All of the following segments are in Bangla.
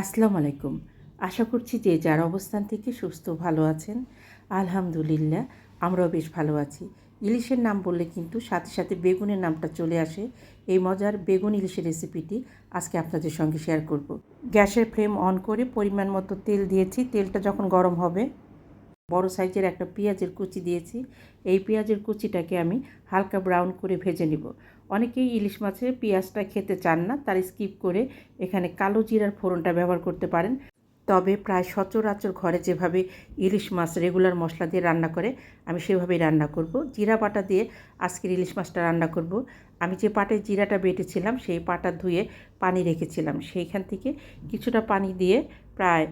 আসসালামু আলাইকুম। আশা করছি যে যার অবস্থান থেকে সুস্থ, ভালো আছেন, আলহামদুলিল্লাহ আমরাও বেশ ভালো আছি। ইলিশের নাম বললে কিন্তু সাথে সাথে বেগুনের নামটা চলে আসে। এই মজার বেগুন ইলিশের রেসিপিটি আজকে আপনাদের সঙ্গে শেয়ার করব। গ্যাসের ফ্লেম অন করে পরিমাণ মতো তেল দিয়েছি। তেলটা যখন গরম হবে, বড় সাইজের একটা পেঁয়াজের কুচি দিয়েছি। এই পেঁয়াজের কুচিটাকে আমি হালকা ব্রাউন করে ভেজে নিব। অনেকেই ইলিশ মাছের পেঁয়াজটা খেতে চান না, তার স্কিপ করে এখানে কালো জিরার ফোড়নটা ব্যবহার করতে পারেন। তবে প্রায় সচরাচর ঘরে যেভাবে ইলিশ মাছ রেগুলার মশলা দিয়ে রান্না করে, আমি সেভাবেই রান্না করব। জিরা বাটা দিয়ে আজকের ইলিশ মাছটা রান্না করব। আমি যে পাটে জিরাটা বেটেছিলাম, সেই পাটা ধুয়ে পানি রেখেছিলাম। সেইখান থেকে কিছুটা পানি দিয়ে প্রায়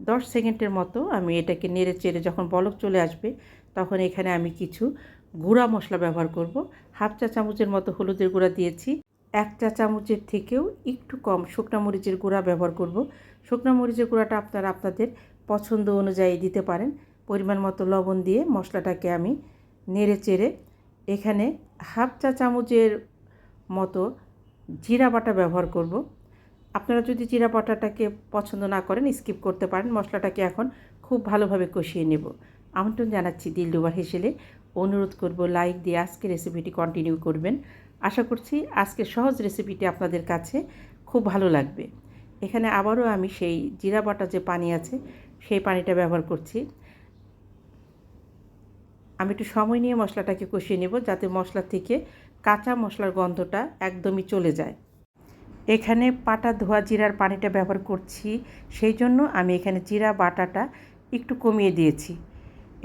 দশ সেকেন্ডের মতো আমি এটাকে নেড়ে চেড়ে যখন বলক চলে আসবে, তখন এখানে আমি কিছু গুঁড়া মশলা ব্যবহার করব। হাফ চা চামচের মতো হলুদের গুঁড়া দিয়েছি। এক চা চামচের থেকেও একটু কম শুকনা মরিচের গুঁড়া ব্যবহার করব। শুকনা মরিচের গুঁড়াটা আপনারা আপনাদের পছন্দ অনুযায়ী দিতে পারেন। পরিমাণ মতো লবণ দিয়ে মশলাটাকে আমি নেড়ে চেড়ে এখানে হাফ চা চামচের মতো জিরা বাটা ব্যবহার করব। আপনারা যদি জিরা বাটাটাকে পছন্দ না করেন, স্কিপ করতে পারেন। মশলাটাকে এখন খুব ভালোভাবে কষিয়ে নেব। আমন্ত্রণ জানাচ্ছি দিল ডুবার হেসেলে। অনুরোধ করব লাইক দিয়ে আজকে রেসিপিটি কন্টিনিউ করবেন। আশা করছি আজকের সহজ রেসিপিটি আপনাদের কাছে খুব ভালো লাগবে। এখানে আবারও আমি সেই জিরা বাটা যে পানি আছে, সেই পানিটা ব্যবহার করছি। আমি একটু সময় নিয়ে মশলাটাকে কষিয়ে নেব যাতে মশলা থেকে কাঁচা মশলার গন্ধটা একদমই চলে যায়। এখানে পাটা ধোয়া জিরার পানিটা ব্যবহার করছি, সেই জন্য আমি এখানে জিরা বাটাটা একটু কমিয়ে দিয়েছি।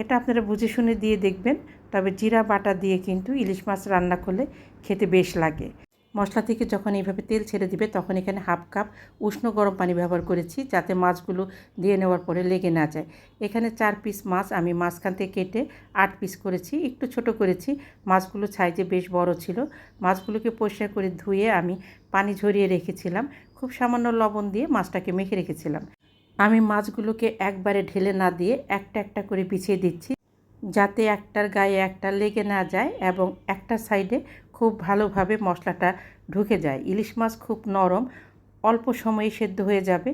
এটা আপনারা বুঝে শুনে দিয়ে দেখবেন। তবে জিরা বাটা দিয়ে কিন্তু ইলিশ মাছ রান্না করলে খেতে বেশ লাগে। মশলা থেকে যখন এইভাবে তেল ছেড়ে দিবে, তখন এখানে হাফ কাপ উষ্ণ গরম পানি ব্যবহার করেছি, যাতে মাছগুলো দিয়ে নেওয়ার পরে লেগে না যায়। এখানে চার পিস মাছ আমি মাঝখান থেকে কেটে আট পিস করেছি, একটু ছোট করেছি। মাছগুলো সাইজে বেশ বড় ছিল। মাছগুলোকে পরিষ্কার করে ধুয়ে আমি পানি ঝরিয়ে রেখেছিলাম। খুব সামান্য লবণ দিয়ে মাছটাকে মেখে রেখেছিলাম। আমি মাছগুলোকে একবারে ঢেলে না দিয়ে একটা একটা করে পিছিয়ে দিচ্ছি, যাতে একটার গায়ে একটা লেগে না যায় এবং একটা সাইডে খুব ভালোভাবে মশলাটা ঢুকে যায়। ইলিশ মাছ খুব নরম, অল্প সময়ে সেদ্ধ হয়ে যাবে।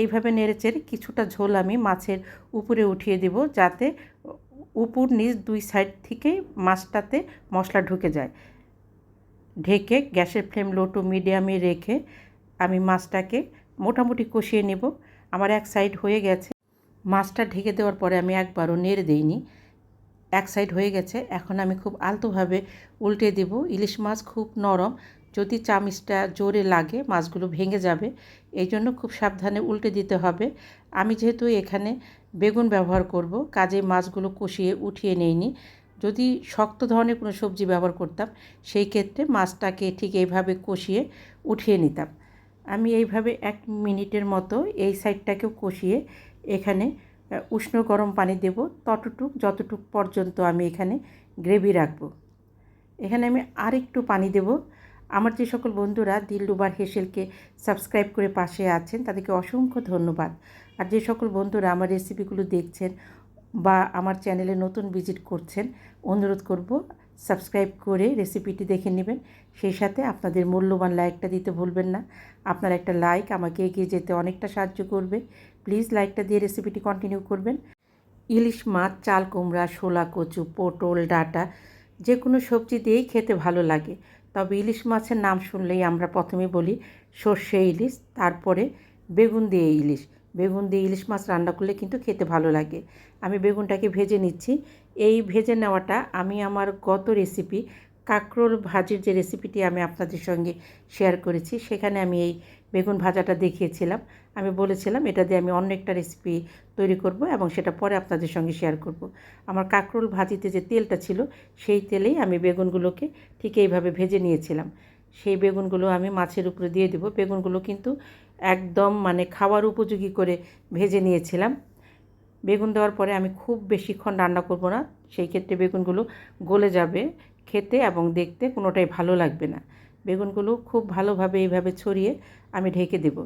এইভাবে নেড়েচেড়ে কিছুটা ঝোল আমি মাছের উপরে উঠিয়ে দেব, যাতে উপর নিচ দুই সাইড থেকেই মাছটাতে মশলা ঢুকে যায়। ঢেকে গ্যাসের ফ্লেম লো টু মিডিয়ামে রেখে আমি মাছটাকে মোটামুটি কষিয়ে নেব। আমার এক সাইড হয়ে গেছে। মাছটা ঢেকে দেওয়ার পরে আমি একবারও নেড়ে দিইনি। এক সাইড হয়ে গেছে। এখন আমি খুব আলতোভাবে উল্টে দেব। ইলিশ মাছ খুব নরম। যদি চামিচটা জোরে লাগে, মাছগুলো ভেঙে যাবে। এই জন্য খুব সাবধানে উল্টে দিতে হবে। আমি যেহেতু এখানে বেগুন ব্যবহার করব, কাজে মাছগুলো কষিয়ে উঠিয়ে নেইনি। যদি শক্ত ধরনের কোনো সবজি ব্যবহার করতাম, সেই ক্ষেত্রে মাছটাকে ঠিক এইভাবে কষিয়ে উঠিয়ে নিতাম। আমি এইভাবে এক মিনিটের মতো এই সাইডটাকেও কষিয়ে এখানে উষ্ণ গরম পানি দেব। ততটুক, যতটুক পর্যন্ত আমি এখানে গ্রেভি রাখব। এখানে আমি আর একটু পানি দেব। আমার যে সকল বন্ধুরা দিলডুবার হেসেলকে সাবস্ক্রাইব করে পাশে আছেন, তাদেরকে অসংখ্য ধন্যবাদ। আর যে সকল বন্ধুরা আমার রেসিপিগুলো দেখছেন বা আমার চ্যানেলে নতুন ভিজিট করছেন, অনুরোধ করব সাবস্ক্রাইব করে রেসিপিটি দেখে নেবেন। সেই সাথে আপনাদের মূল্যবান লাইকটা দিতে ভুলবেন না। আপনার একটা লাইক আমাকে এগিয়ে যেতে অনেকটা সাহায্য করবে। প্লিজ লাইকটা দিয়ে রেসিপিটি কন্টিনিউ করবেন। ইলিশ মাছ, চাল কুমড়া শোলা কচু, পটল, ডাটা যে কোনো সবজি দিয়েই খেতে ভালো লাগে। তবে ইলিশ মাছের নাম শুনলেই আমরা প্রথমে বলি সর্ষে ইলিশ, তারপরে বেগুন দিয়ে ইলিশ। বেগুন দিয়ে ইলিশ মাছ রান্না করলে কিন্তু খেতে ভালো লাগে। আমি বেগুনটাকে ভেজে নিচ্ছি। এই ভেজে নেওয়াটা আমি আমার গত রেসিপি কাঁকরোল ভাজির যে রেসিপিটি আমি আপনাদের সঙ্গে শেয়ার করেছি, সেখানে আমি এই বেগুন ভাজাটা দেখিয়েছিলাম। আমি বলেছিলাম এটা দিয়ে আমি অন্য একটা রেসিপি তৈরি করব এবং সেটা পরে আপনাদের সঙ্গে শেয়ার করব। আমার কাঁকরোল ভাজিতে যে তেলটা ছিল, সেই তেলেই আমি বেগুনগুলোকে ঠিক এইভাবে ভেজে নিয়েছিলাম। সেই বেগুনগুলো আমি মাছের উপরে দিয়ে দেবো। বেগুনগুলো কিন্তু একদম মানে খাওয়ার উপযোগী করে ভেজে নিয়েছিলাম। বেগুন দেওয়ার পরে আমি খুব বেশিক্ষণ রান্না করব না। সেই ক্ষেত্রে বেগুনগুলো গলে যাবে খেতে এবং দেখতে কোনোটাই ভালো লাগবে না। বেগুনগুলো খুব ভালোভাবে এইভাবে ছড়িয়ে আমি ঢেকে দেব।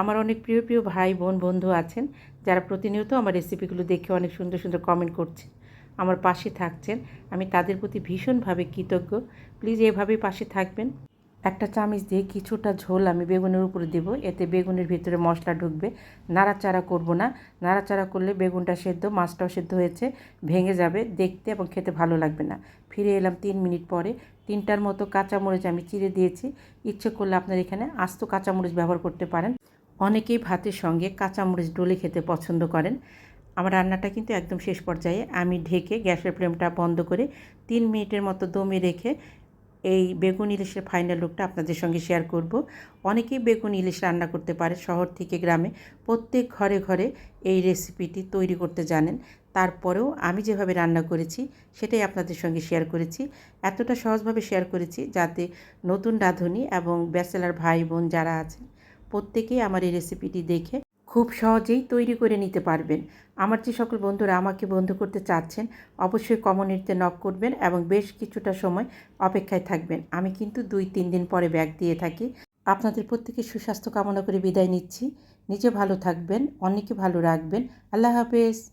আমার অনেক প্রিয় প্রিয় ভাই, বোন, বন্ধু আছেন যারা প্রতিনিয়ত আমার রেসিপিগুলো দেখে অনেক সুন্দর সুন্দর কমেন্ট করছে আমার পাশে থাকছেন। আমি তাদের প্রতি ভীষণভাবে কৃতজ্ঞ। প্লিজ এভাবেই পাশে থাকবেন। একটা চামচ দিয়ে কিছুটা ঝোল আমি বেগুনের উপরে দেব। এতে বেগুনের ভিতরে মশলা ঢুকবে। নাড়াচাড়া করব না। নাড়াচাড়া করলে বেগুনটা সেদ্ধ, মাছটাও সেদ্ধ হয়েছে, ভেঙে যাবে। দেখতে এবং খেতে ভালো লাগবে না। ফিরে এলাম তিন মিনিট পরে। তিনটার মতো কাঁচামরিচ আমি চিড়ে দিয়েছি। ইচ্ছে করলে আপনার এখানে আস্ত কাঁচামরিচ ব্যবহার করতে পারেন। অনেকেই ভাতের সঙ্গে কাঁচামরিচ ডলে খেতে পছন্দ করেন। আমার রান্নাটা কিন্তু একদম শেষ পর্যায়ে। আমি ঢেকে গ্যাসের ফ্লেমটা বন্ধ করে তিন মিনিটের মতো দমে রেখে এই বেগুন ইলিশের ফাইনাল লুকটা আপনাদের সঙ্গে শেয়ার করব। অনেকেই বেগুন ইলিশ রান্না করতে পারে শহর থেকে গ্রামে। প্রত্যেক ঘরে ঘরে এই রেসিপিটি তৈরি করতে জানেন। তারপরেও আমি যেভাবে রান্না করেছি, সেটাই আপনাদের সঙ্গে শেয়ার করেছি। এতটা সহজভাবে শেয়ার করেছি যাতে নতুন রাঁধুনি এবং ব্যাচেলার ভাই বোন যারা আছেন, প্রত্যেকেই আমার এই রেসিপিটি দেখে খুব সহজেই তৈরি করে নিতে পারবেন। আমার যে সকল বন্ধুরা আমাকে বন্ধু করতে চাচ্ছেন, অবশ্যই কমনিটিতে নক করবেন এবং বেশ কিছুটা সময় অপেক্ষায় থাকবেন। আমি কিন্তু দুই, তিন দিন পরে ব্যাগ দিয়ে থাকি। আপনাদের প্রত্যেকের সুস্বাস্থ্য কামনা করে বিদায় নিচ্ছি। নিজে ভালো থাকবেন, অন্যকে ভালো রাখবেন। আল্লাহ হাফেজ।